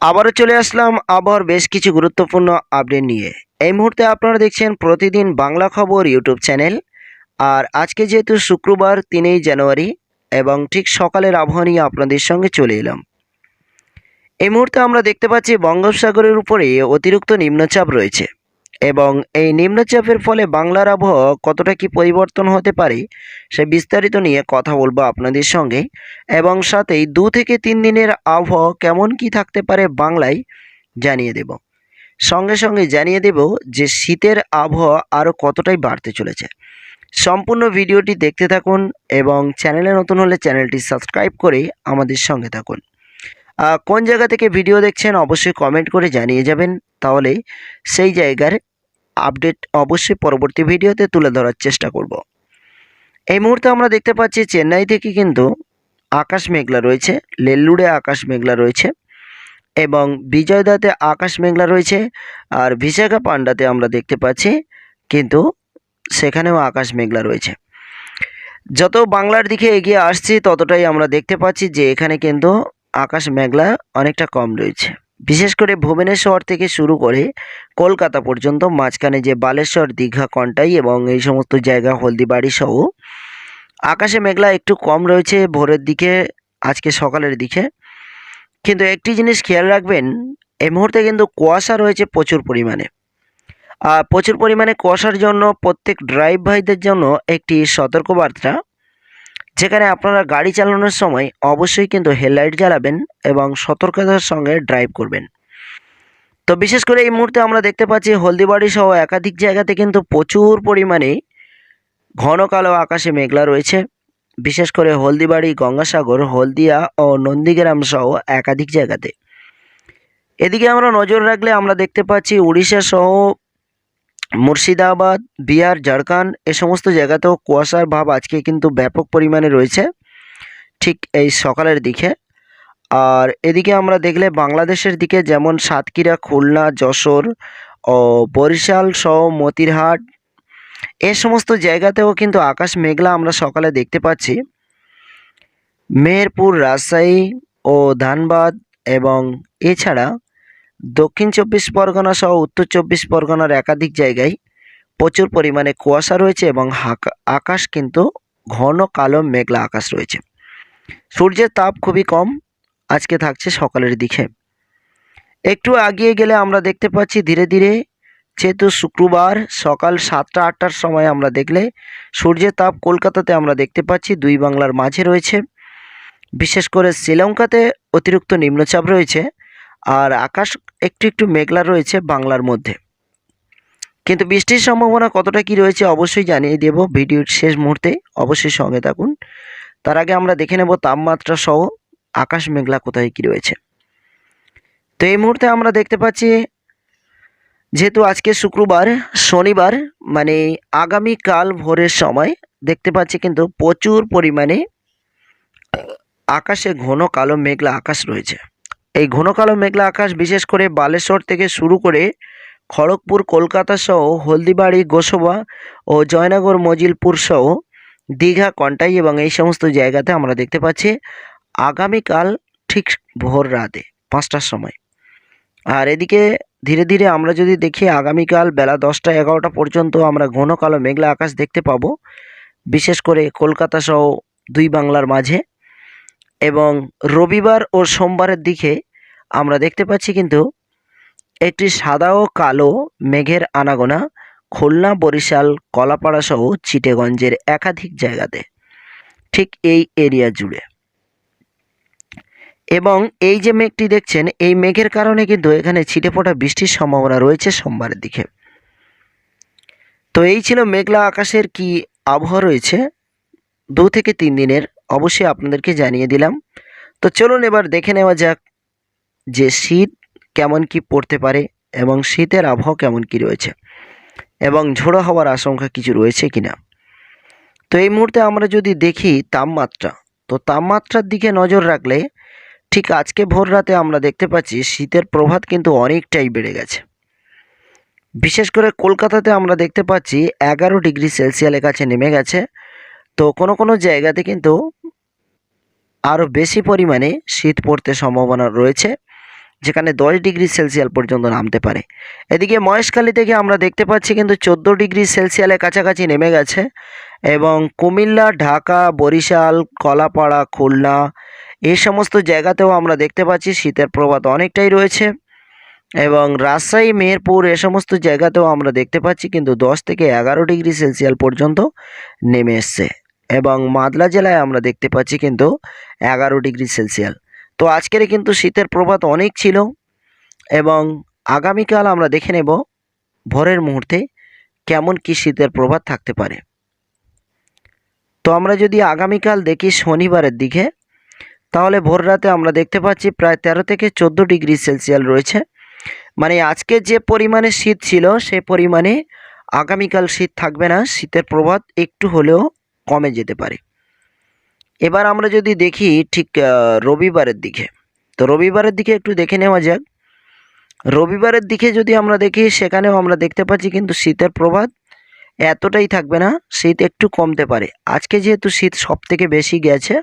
আবারও চলে আসলাম আবার বেশ কিছু গুরুত্বপূর্ণ আপডেট নিয়ে। এই মুহূর্তে আপনারা দেখছেন প্রতিদিন বাংলা খবর ইউটিউব চ্যানেল আর আজকে যেহেতু শুক্রবার তিনই জানুয়ারি এবং ঠিক সকালের আবহাওয়া নিয়ে আপনাদের সঙ্গে চলে এলাম। এই মুহূর্তে আমরা দেখতে পাচ্ছি বঙ্গোপসাগরের উপরে অতিরিক্ত নিম্নচাপ রয়েছে। এবং এই নিম্নচাপের ফলে বাংলার আবহাওয়া কতটা কি পরিবর্তন হতে পারে, সে বিস্তারিত নিয়ে কথা বলব আপনাদের সঙ্গে। এবং সাথেই দু থেকে তিন দিনের আবহাওয়া কেমন কি থাকতে পারে বাংলায় জানিয়ে দেব। সঙ্গে সঙ্গে জানিয়ে দেব যে শীতের আবহাওয়া আরও কতটাই বাড়তে চলেছে। সম্পূর্ণ ভিডিওটি দেখতে থাকুন এবং চ্যানেলে নতুন হলে চ্যানেলটি সাবস্ক্রাইব করে আমাদের সঙ্গে থাকুন। কোন জায়গা থেকে ভিডিও দেখছেন অবশ্যই কমেন্ট করে জানিয়ে যাবেন। তাহলে সেই জায়গার আপডেট অবশ্যই পরবর্তী ভিডিওতে তুলে ধরার চেষ্টা করব। এই মুহূর্তে আমরা দেখতে পাচ্ছি চেন্নাই থেকে কিন্তু আকাশ মেঘলা রয়েছে, লেল্লুড়ে আকাশ মেঘলা রয়েছে এবং বিজয়দাতে আকাশ মেঘলা রয়েছে আর বিশাখাপান্ডাতে আমরা দেখতে পাচ্ছি কিন্তু সেখানেও আকাশ মেঘলা রয়েছে। যত বাংলার দিকে এগিয়ে আসছি ততটাই আমরা দেখতে পাচ্ছি যে এখানে কিন্তু আকাশ মেঘলা অনেকটা কম রয়েছে। বিশেষ করে ভুবনেশ্বর থেকে শুরু করে কলকাতা পর্যন্ত, মাঝখানে যে বালেশ্বর, দীঘা, কন্টাই এবং এই সমস্ত জায়গা হলদিবাড়ি সহ, আকাশে মেঘলা একটু কম রয়েছে ভোরের দিকে, আজকে সকালের দিকে। কিন্তু একটি জিনিস খেয়াল রাখবেন, এই মুহূর্তে কিন্তু কুয়াশা রয়েছে প্রচুর পরিমাণে। আর প্রচুর পরিমাণে কুয়াশার জন্য প্রত্যেক ড্রাইভ ভাইদের জন্য একটি সতর্কবার্তা যেখানে আপনারা গাড়ি চালানোর সময় অবশ্যই কিন্তু হেডলাইট জ্বালাবেন এবং সতর্কতার সঙ্গে ড্রাইভ করবেন। তো বিশেষ করে এই মুহূর্তে আমরা দেখতে পাচ্ছি হলদিবাড়ি সহ একাধিক জায়গাতে কিন্তু প্রচুর পরিমাণে ঘন কালো আকাশে মেঘলা রয়েছে। বিশেষ করে হলদিবাড়ি, গঙ্গাসাগর, হলদিয়া ও নন্দীগ্রাম সহ একাধিক জায়গাতে। এদিকে আমরা নজর রাখলে আমরা দেখতে পাচ্ছি উড়িষ্যা সহ মুর্শিদাবাদ, বিহার, ঝাড়খণ্ড এ সমস্ত জায়গাতেও কুয়াশার ভাব আজকে কিন্তু ব্যাপক পরিমাণে রয়েছে, ঠিক এই সকালের দিকে। আর এদিকে আমরা দেখলে বাংলাদেশের দিকে যেমন সাতক্ষীরা, খুলনা, যশোর ও বরিশাল সহ মতিরহাট এ সমস্ত জায়গাতেও কিন্তু আকাশ মেঘলা আমরা সকালে দেখতে পাচ্ছি। মেহেরপুর, রাজশাহী ও ধানবাদ এবং এছাড়া দক্ষিণ চব্বিশ পরগনা সহ উত্তর চব্বিশ পরগনার একাধিক জায়গায় প্রচুর পরিমাণে কুয়াশা রয়েছে এবং আকাশ কিন্তু ঘন কালো মেঘলা আকাশ রয়েছে। সূর্যের তাপ খুবই কম, আজকে থাকছে সকালের দিকে। একটু আগিয়ে গেলে আমরা দেখতে পাচ্ছি ধীরে ধীরে যেহেতু শুক্রবার সকাল সাতটা আটটার সময় আমরা দেখলে সূর্যের তাপ কলকাতাতে আমরা দেখতে পাচ্ছি, দুই বাংলার মাঝে রয়েছে। বিশেষ করে শ্রীলঙ্কাতে অতিরিক্ত নিম্নচাপ রয়েছে। আর আকাশ একটু একটু মেঘলা রয়েছে বাংলার মধ্যে। কিন্তু বৃষ্টির সম্ভাবনা কতটা কি রয়েছে অবশ্যই জানিয়ে দেব ভিডিওর শেষ মুহূর্তে। অবশ্যই সঙ্গে থাকুন। তার আগে আমরা দেখে নেব তাপমাত্রা সহ আকাশ মেঘলা কোথায় কি রয়েছে। তো এই মুহূর্তে আমরা দেখতে পাচ্ছি, যেহেতু আজকে শুক্রবার, শনিবার মানে আগামী কাল ভোরের সময় দেখতে পাচ্ছি কিন্তু প্রচুর পরিমাণে আকাশে ঘন কালো মেঘলা আকাশ রয়েছে। এই ঘন কালো মেঘলা আকাশ বিশেষ করে বালেশ্বর থেকে শুরু করে খড়গপুর, কলকাতা সহ হলদিবাড়ি, গোসবা ও জয়নগর, মজিলপুর সহ দীঘা, কন্টাই এবং এই সমস্ত জায়গাতে আমরা দেখতে পাচ্ছি আগামীকাল ঠিক ভোর রাতে পাঁচটার সময়। আর এদিকে ধীরে ধীরে আমরা যদি দেখি আগামীকাল বেলা দশটা এগারোটা পর্যন্ত আমরা ঘন কালো মেঘলা আকাশ দেখতে পাবো, বিশেষ করে কলকাতা সহ দুই বাংলার মাঝে এবং রবিবার ও সোমবারের দিকে আমরা দেখতে পাচ্ছি কিন্তু একটি সাদা ও কালো মেঘের আনাগোনা খুলনা, বরিশাল, কলাপাড়া সহ চিটেগঞ্জের একাধিক জায়গাতে। ঠিক এই এরিয়া জুড়ে। এবং এই যে মেঘটি দেখছেন, এই মেঘের কারণে কিন্তু এখানে ছিটে ফোটা বৃষ্টির সম্ভাবনা রয়েছে সোমবারের দিকে। তো এই ছিল মেঘলা আকাশের কি আবহাওয়া রয়েছে? দু থেকে তিন দিনের। অবশ্যই আপনাদেরকে জানিয়ে দিলাম। তো চলুন এবার দেখে নেওয়া যাক যে শীত কেমন কি পড়তে পারে এবং শীতের আবহাওয়া কেমন কি রয়েছে এবং ঝোড়ো হওয়ার আশঙ্কা কিছু রয়েছে কি না তো এই মুহূর্তে আমরা যদি দেখি তাপমাত্রা, তো তাপমাত্রার দিকে নজর রাখলে ঠিক আজকে ভোর রাতে আমরা দেখতে পাচ্ছি শীতের প্রভাব কিন্তু অনেকটাই বেড়ে গেছে। বিশেষ করে কলকাতাতে আমরা দেখতে পাচ্ছি এগারো ডিগ্রি সেলসিয়ালের কাছে নেমে গেছে। তো কোনো কোনো জায়গাতে কিন্তু আরও বেশি পরিমাণে শীত পড়তে সম্ভাবনা রয়েছে। যেখানে দশ ডিগ্রি সেলসিয়াল পর্যন্ত নামতে পারে। এদিকে মহেশখালী থেকে আমরা দেখতে পাচ্ছি কিন্তু চোদ্দ ডিগ্রি সেলসিয়ালের কাছাকাছি নেমে গেছে এবং কুমিল্লা, ঢাকা, বরিশাল, কলাপাড়া, খুলনা এই সমস্ত জায়গাতেও আমরা দেখতে পাচ্ছি শীতের প্রভাব অনেকটাই রয়েছে এবং রাজশাহী মেহেরপুর এ সমস্ত জায়গাতেও আমরা দেখতে পাচ্ছি কিন্তু দশ থেকে এগারো ডিগ্রি সেলসিয়াল পর্যন্ত নেমে এসছে এবং মাদলা জেলায় আমরা দেখতে পাচ্ছি কিন্তু এগারো ডিগ্রি সেলসিয়াল তো আজকের কিন্তু শীতের প্রভাত অনেক ছিল এবং আগামীকাল আমরা দেখে নেব ভোরের মুহূর্তে কেমন কি শীতের প্রভাব থাকতে পারে। তো আমরা যদি আগামীকাল দেখি শনিবারের দিকে, তাহলে ভোর রাতে আমরা দেখতে পাচ্ছি প্রায় তেরো থেকে চোদ্দ ডিগ্রি সেলসিয়াল রয়েছে। মানে আজকে যে পরিমাণে শীত ছিল সে পরিমাণে আগামীকাল শীত থাকবে না, শীতের প্রভাব একটু হলেও কমে যেতে পারে। এবার আমরা যদি দেখি ঠিক রবিবারের দিকে। তো রবিবারের দিকে একটু দেখে নেওয়া যাক। রবিবারের দিকে যদি আমরা দেখি, সেখানেও আমরা দেখতে পাচ্ছি কিন্তু শীতের প্রভাব এতটাই থাকবে না, শীত একটু কমতে পারে। আজকে যেহেতু শীত সব থেকে বেশি গেছে,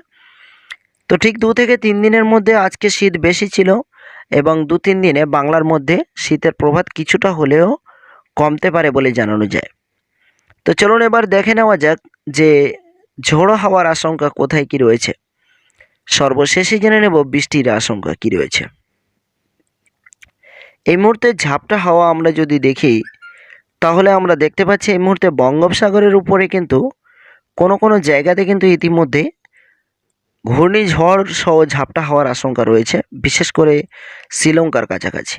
তো ঠিক দু থেকে তিন দিনের মধ্যে আজকে শীত বেশি ছিল এবং দু তিন দিনে বাংলার মধ্যে শীতের প্রভাব কিছুটা হলেও কমতে পারে বলে জানানো যায়। তো চলুন এবার দেখে নেওয়া যাক যে ঝোড়ো হাওয়ার আশঙ্কা কোথায় কি রয়েছে? সর্বশেষে জেনে নেব বৃষ্টির আশঙ্কা কি রয়েছে। এই মুহূর্তে ঝাপটা হাওয়া আমরা যদি দেখি, তাহলে আমরা দেখতে পাচ্ছি এই মুহূর্তে বঙ্গোপসাগরের উপরে কিন্তু কোনো কোনো জায়গাতে কিন্তু ইতিমধ্যে ঘূর্ণিঝড় সহ ঝাপটা হওয়ার আশঙ্কা রয়েছে, বিশেষ করে শ্রীলঙ্কার কাছাকাছি।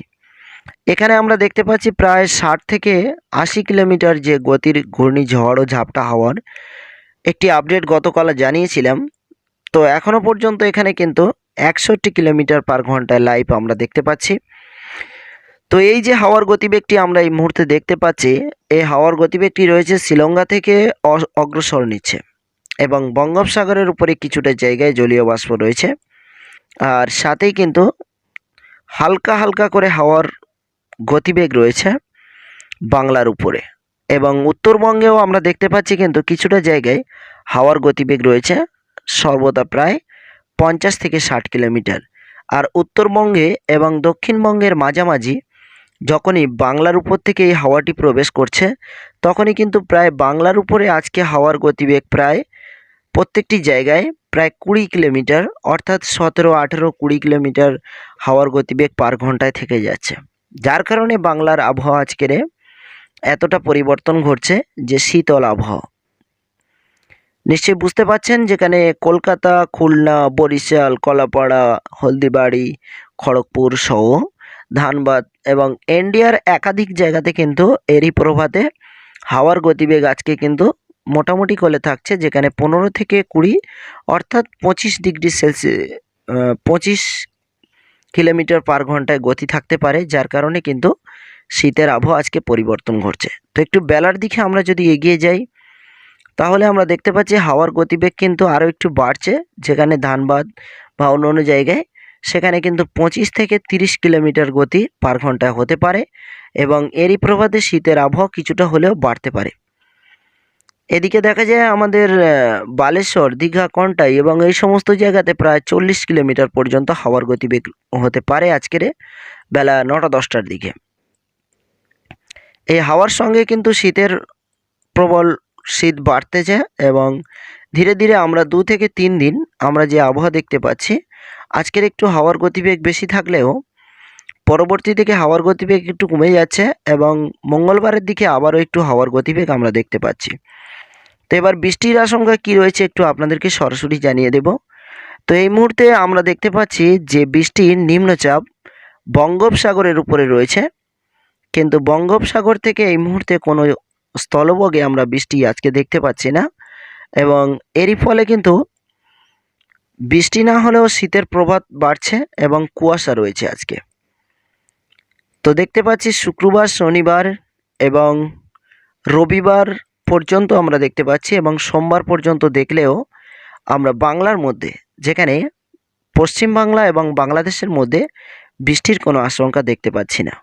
এখানে আমরা দেখতে পাচ্ছি প্রায় ষাট থেকে আশি কিলোমিটার যে গতির ঘূর্ণিঝড় ও ঝাপটা হওয়ার একটি আপডেট গতকাল জানিয়েছিলাম। তো এখনও পর্যন্ত এখানে কিন্তু একষট্টি কিলোমিটার পার ঘন্টায় লাইভ আমরা দেখতে পাচ্ছি। তো এই যে হাওয়ার গতিবেগটি আমরা এই মুহূর্তে দেখতে পাচ্ছি, এই হাওয়ার গতিবেগটি রয়েছে শ্রীলঙ্কা থেকে অগ্রসর নিচ্ছে এবং বঙ্গোপসাগরের উপরে কিছুটা জায়গায় জলীয় বাষ্প রয়েছে। আর সাথেই কিন্তু হালকা হালকা করে হাওয়ার গতিবেগ রয়েছে বাংলার উপরে। এবং উত্তরবঙ্গেও আমরা দেখতে পাচ্ছি কিন্তু কিছুটা জায়গায় হাওয়ার গতিবেগ রয়েছে, সর্বদা প্রায় পঞ্চাশ থেকে ষাট কিলোমিটার। আর উত্তরবঙ্গে এবং দক্ষিণবঙ্গের মাঝামাঝি যখনই বাংলার উপর থেকে এই হাওয়াটি প্রবেশ করছে, তখনই কিন্তু প্রায় বাংলার উপরে আজকে হাওয়ার গতিবেগ প্রায় প্রত্যেকটি জায়গায় প্রায় কুড়ি কিলোমিটার অর্থাৎ সতেরো, আঠেরো, কুড়ি কিলোমিটার হাওয়ার গতিবেগ পার ঘন্টায় থেকে যাচ্ছে। যার কারণে বাংলার আবহাওয়া আজকের এতটা পরিবর্তন ঘটছে যে শীতল আবহাওয়া। নিশ্চয়ই বুঝতে পারছেন যেখানে কলকাতা, খুলনা, বরিশাল, কলাপাড়া, হলদিবাড়ি, খড়গপুর সহ ধানবাদ এবং ইন্ডিয়ার একাধিক জায়গাতে কিন্তু এরই প্রভাতে হাওয়ার গতিবেগ আজকে কিন্তু মোটামুটি করে থাকছে যেখানে পনেরো থেকে কুড়ি অর্থাৎ পঁচিশ ডিগ্রি সেলসিয়াস পঁচিশ কিলোমিটার পার ঘন্টায় গতি থাকতে পারে, যার কারণে কিন্তু শীতের আবহাওয়া আজকে পরিবর্তন ঘটছে। তো একটু বেলার দিকে আমরা যদি এগিয়ে যাই, তাহলে আমরা দেখতে পাচ্ছি হাওয়ার গতিবেগ কিন্তু আরও একটু বাড়ছে, যেখানে ধানবাদ বা অন্য অন্য জায়গায় সেখানে কিন্তু পঁচিশ থেকে তিরিশ কিলোমিটার গতি পার ঘণ্টা হতে পারে এবং এরই প্রভাতে শীতের আবহাওয়া কিছুটা হলেও বাড়তে পারে। এদিকে দেখা যায় আমাদের বালেশ্বর, দীঘা, কন্টাই এবং এই সমস্ত জায়গাতে প্রায় চল্লিশ কিলোমিটার পর্যন্ত হাওয়ার গতিবেগ হতে পারে আজকের বেলা নটা দশটার দিকে। এই হাওয়ার সঙ্গে কিন্তু শীতের প্রবল শীত বাড়তেছে এবং ধীরে ধীরে আমরা দু থেকে তিন দিন আমরা যে আবহাওয়া দেখতে পাচ্ছি, আজকের একটু হাওয়ার গতিবেগ বেশি থাকলেও পরবর্তী দিকে হাওয়ার গতিবেগ একটু কমে যাচ্ছে এবং মঙ্গলবারের দিকে আবারও একটু হাওয়ার গতিবেগ আমরা দেখতে পাচ্ছি। তো এবার বৃষ্টির আশঙ্কা কি রয়েছে একটু আপনাদেরকে সরাসরি জানিয়ে দেব। তো এই মুহূর্তে আমরা দেখতে পাচ্ছি যে বৃষ্টির নিম্নচাপ বঙ্গোপসাগরের উপরে রয়েছে। কিন্তু বঙ্গোপসাগর থেকে এই মুহূর্তে কোনো স্থলভাগে আমরা বৃষ্টি আজকে দেখতে পাচ্ছি না এবং এরই ফলে কিন্তু বৃষ্টি না হলেও শীতের প্রভাব বাড়ছে এবং কুয়াশা রয়েছে আজকে। তো দেখতে পাচ্ছি শুক্রবার, শনিবার এবং রবিবার পর্যন্ত আমরা দেখতে পাচ্ছি এবং সোমবার পর্যন্ত দেখলেও আমরা বাংলার মধ্যে, যেখানে পশ্চিম বাংলা এবং বাংলাদেশের মধ্যে বৃষ্টির কোনো আশঙ্কা দেখতে পাচ্ছি না।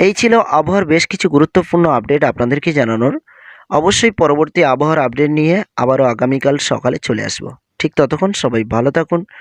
এই ছিল আবহাওয়ার বেশ কিছু গুরুত্বপূর্ণ আপডেট আপনাদেরকে জানানোর। অবশ্যই পরবর্তী আবহাওয়ার আপডেট নিয়ে আবারও আগামীকাল সকালে চলে আসব। ঠিক ততক্ষণ সবাই ভালো থাকুন।